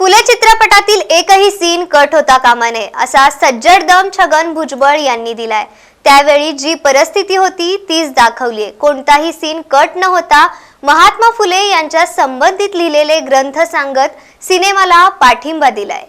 फुले चित्रपटातील एकही scene cut होता कामा नये असा सज्जड दम छगन भुजबळ यांनी दिलाय. त्यावेळी जी परिस्थिती होती तीच दाखवलीय. कोणताही सीन कट न होता महात्मा फुले यांच्या संबंधित लिहिलेले ग्रंथ सांगत सिनेमाला पाठिंबा दिलाय.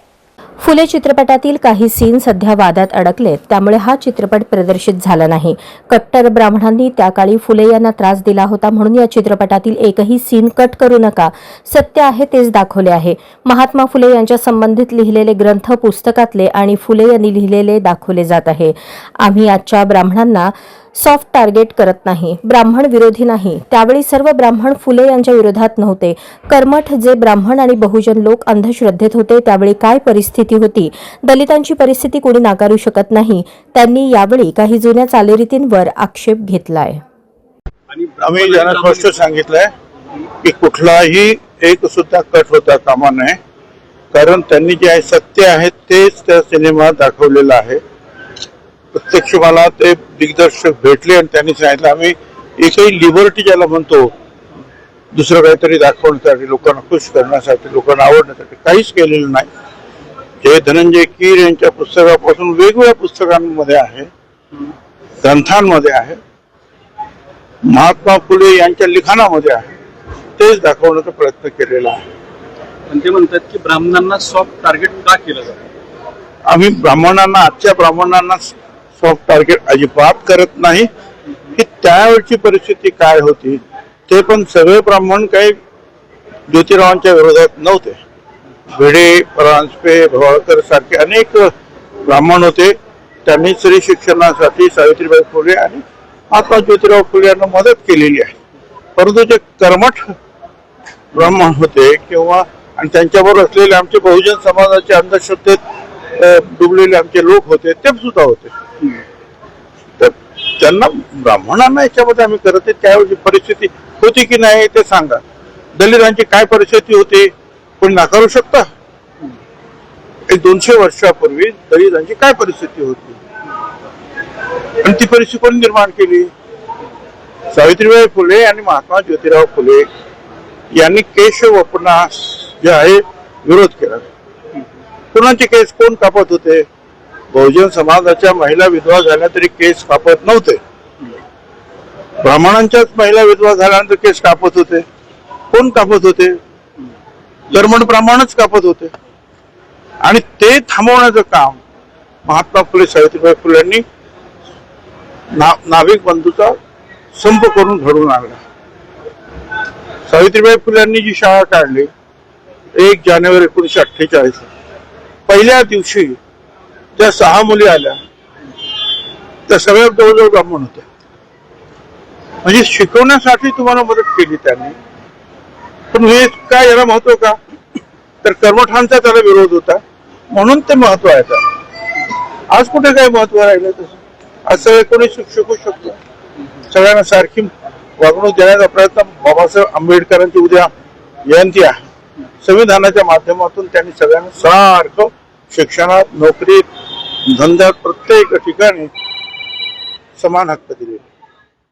फुले चित्रपटातील काही सीन सध्या वादात अडकलेत. त्यामुळे हा चित्रपट प्रदर्शित झाला नाही. कट्टर ब्राह्मणांनी त्या काळी फुले यांना त्रास दिला होता म्हणून या चित्रपटातील एकही सीन कट करू नका. सत्य आहे तेच दाखवले आहे. महात्मा फुले यांच्या संबंधित लिहिलेले ग्रंथ पुस्तकातले आणि फुले यांनी लिहिलेले दाखवले जात आहे. आम्ही आजच्या ब्राह्मणांना सॉफ्ट टार्गेट करत नाही. ब्राह्मण विरोधी नाही. त्यावेळी सर्व ब्राह्मण फुले यांच्या विरोधात नव्हते. कर्मठ जे ब्राह्मण आणि बहुजन लोक अंधश्रद्धेत होते त्यावेळी काय परिस्थिती होती? दलितांची परिस्थिती कोणी नाकारू शकत नाही. त्यांनी यावेळी काही जुन्या चालीरीतींवर आक्षेप घेतलाय. आम्ही ज्यांना स्पष्ट सांगितलंय की कुठलाही एक सुद्धा कट होता कामा नये. कारण त्यांनी जे आहे सत्य आहे तेच त्या सिनेमात दाखवलेलं आहे. प्रत्यक्ष मला ते दिग्दर्शक भेटले आणि त्यांनी सांगितलं आम्ही एकही लिबर्टी ज्याला म्हणतो दुसरं काहीतरी दाखवण्यासाठी लोकांना खुश करण्यासाठी लोकांना आवडण्यासाठी काहीच केलेलं नाही. जे धनंजय कीर यांच्या पुस्तकापासून वेगवेगळ्या पुस्तकांमध्ये आहे ग्रंथांमध्ये आहे महात्मा फुले यांच्या लिखाणामध्ये आहे तेच दाखवण्याचा प्रयत्न केलेला आहे. पण ते म्हणतात की ब्राह्मणांना सॉफ्ट टार्गेट का केलं जातं? आम्ही ब्राह्मणांना आजच्या ब्राह्मणांना सॉफ्ट टार्गेट अजिबात करत नाही. की त्यावेळची परिस्थिती काय होती ते पण सगळे ब्राह्मण काही ज्योतिरावांच्या विरोधात नव्हते. भिडे परांजपे भवाळकर सारखे अनेक ब्राह्मण होते. त्यांनी स्त्री शिक्षणासाठी सावित्रीबाई फुले आणि आता ज्योतिराव फुले यांना मदत केलेली आहे. परंतु जे कर्मठ ब्राह्मण होते किंवा आणि त्यांच्याबरोबर असलेले आमचे बहुजन समाजाचे अंधश्रद्धेत डुबलेले आमचे लोक होते ते सुद्धा होते. त्यांना ब्राह्मणांना याच्यामध्ये आम्ही करत आहे त्यावेळी परिस्थिती होती की नाही ते सांगा. दलितांची काय परिस्थिती होती कोणी नाकारू शकता? एक दोनशे वर्षापूर्वी दलितांची काय परिस्थिती होती? आणि ती परिस्थिती कोणी निर्माण केली? सावित्रीबाई फुले आणि महात्मा ज्योतिराव फुले यांनी केशव वपनास जे आहे विरोध केला. कुणाचे केस कोण कापत होते? बहुजन समाजाच्या महिला विधवा झाल्या तरी केस कापत नव्हते. ब्राह्मणांच्याच महिला विधवा झाल्यानंतर केस कापत होते. कोण कापत होते? कर्मण ब्राह्मणच कापत होते. आणि ते थांबवण्याचं काम महात्मा फुले सावित्रीबाई फुले यांनी ना- नाविक बंधूचा संप करून घडवून आणला. सावित्रीबाई फुल्यांनी जी शाळा काढली एक जानेवारी एकोणीशे अठ्ठेचाळीस पहिल्या दिवशी ज्या सहा मुली आल्या. त्या सगळ्या जवळजवळ ब्राह्मण होत्या. म्हणजे शिकवण्यासाठी तुम्हाला मदत केली त्यांनी. पण हे काय याला महत्त्व का? तर कर्मठांचा त्याला विरोध होता. म्हणून ते महत्त्व आहे त्याला आज कुठे काय महत्त्व राहिलं तसं आज सगळे कोणी शिक- शिकू शकतो. सगळ्यांना सारखी वागणूक देण्याचा प्रयत्न बाबासाहेब आंबेडकरांची उद्या जयंती आहे. संविधानाच्या माध्यमातून त्यांनी सगळ्यांना सारखं शिक्षणात नोकरीत धंद्यात प्रत्येक ठिकाणी समान हक्क दिले